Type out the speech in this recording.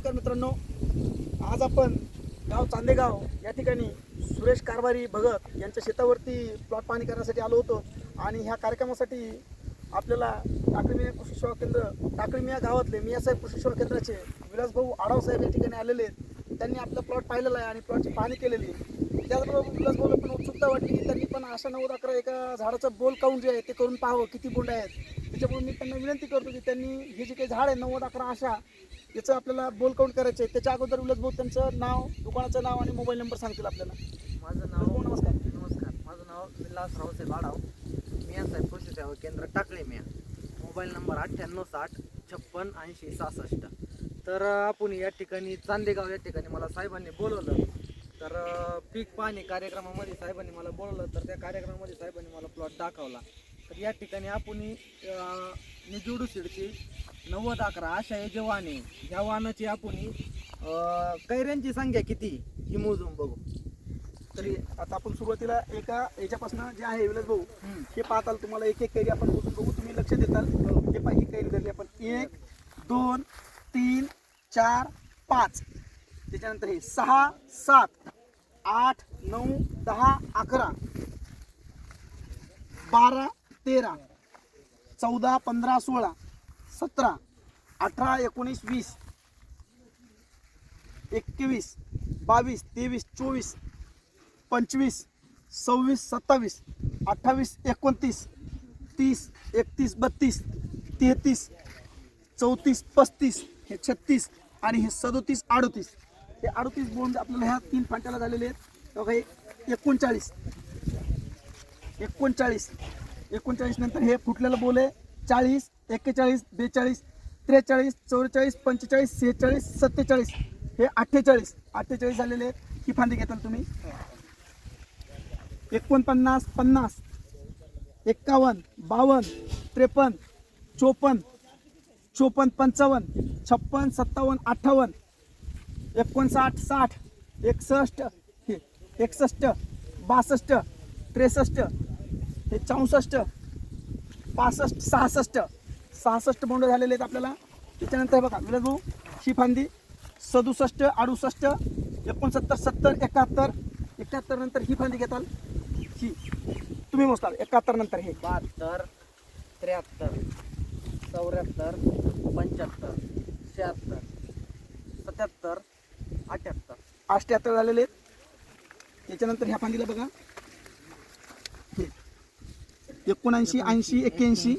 नमस्कार मित्रांनो. आज आपण गाव चांदेगाव या ठिकाणी सुरेश कारभारी भगत यांच्या शेतावरती प्लॉट पाहणी करण्यासाठी आलो होतो. आणि ह्या कार्यक्रमासाठी आपल्याला टाकळीमिया कृषी सेवा केंद्र टाकळीमिया गावातले मियासाहेब कृषी सेवा केंद्राचे विलासभाऊ आडाव साहेब या ठिकाणी आलेले आहेत. त्यांनी आपला प्लॉट पाहिलेला आहे आणि प्लॉटची पाहणी केलेली आहे. त्याचबरोबर विलासभाऊला पण उत्सुकता वाटली की त्यांनी पण अशा नव्वद अकरा एका झाडाचं बोल काउंट जे आहे ते करून पाहावं किती बोंड आहेत. त्याच्यामुळे मी त्यांना विनंती करतो की त्यांनी हे जे काही झाड आहे नव्वद अकरा अशा याचं आपल्याला बोल काउंट करायचं आहे त्याच्या अगोदर विलासभाऊ त्यांचं नाव दुकानाचं नाव आणि मोबाईल नंबर सांगतील आपल्याला. माझं भाऊ, नाव नमस्कार. नमस्कार. माझं नाव विलास रावसाहेब आढाव मिया साहेब कृषी सेवा केंद्र टाकळे मिया. मोबाईल नंबर अठ्ठ्याण्णव साठ छप्पन ऐंशी सहासष्ट. तर अं, आपण या ठिकाणी चांदेगाव या ठिकाणी मला साहेबांनी बोलवलं. तर अं, पीक पाहणी कार्यक्रमामध्ये साहेबांनी मला बोलवलं. तर त्या कार्यक्रमामध्ये साहेबांनी मला प्लॉट दाखवला. तर या ठिकाणी आपण निजोडू सिडची नव्वद अकरा अशा हे जे वाहने ह्या वाहनाची आपण कैऱ्यांची संख्या किती ही मोजून बघू. तरी आता आपण सुरुवातीला एका याच्यापासून जे आहे विलास भाऊ हे पाहताल तुम्हाला एक एक कैरी आपण मोजून बघू. तुम्ही लक्ष देताल. हे पहा ही कैरी धरली आपण. एक दोन तीन चार पाच. त्याच्यानंतर हे सहा सात आठ नऊ दहा अकरा बारा तेरा चौदा पंधरा सोळा सतरा अठरा एकोणीस वीस एकवीस बावीस तेवीस चोवीस पंचवीस सव्वीस सत्तावीस अठ्ठावीस एकोणतीस तीस एकतीस बत्तीस तेहतीस चौतीस पस्तीस हे छत्तीस आणि हे सदोतीस अडोतीस. हे अडोतीस बोंड आपल्याला ह्या तीन फाट्याला झालेले आहेत. बघा एकोणचाळीस एकोणचाळीस एकोणचाळीस नंतर हे फुटलेलं बोल आहे. चाळीस एक्केचाळीस बेचाळीस त्रेचाळीस चौवेचाळीस पंचेचाळीस सेहेचाळीस सत्तेचाळीस. हे अठ्ठेचाळीस. अठ्ठेचाळीस झालेले आहेत. ही फांदी घेताल तुम्ही. एकोणपन्नास पन्नास एक्कावन्न बावन्न त्रेपन्न चोपन्न चोपन्न पंचावन्न छप्पन सत्तावन्न अठ्ठावन्न एकोणसाठ साठ एकसष्ट हे एकसष्ट बासष्ट त्रेसष्ट हे चौसष्ट पासष्ट सहासष्ट सहासष्ट बोंड झालेले आहेत आपल्याला. त्याच्यानंतर हे बघा विलास भाऊ ही फांदी सदुसष्ट अडुसष्ट एकोणसत्तर सत्तर एकाहत्तर. एकाहत्तर नंतर ही फांदी घेताल. ही. तुम्ही मोजताल. एकाहत्तर नंतर हे. बहात्तर त्र्याहत्तर चौऱ्याहत्तर पंच्याहत्तर शहात्तर सत्याहत्तर अठ्याहत्तर. अष्ट्याहत्तर झालेले आहेत. त्याच्यानंतर ह्या फांदीला बघा. एकोणऐंशी ऐंशी एक्क्याऐंशी.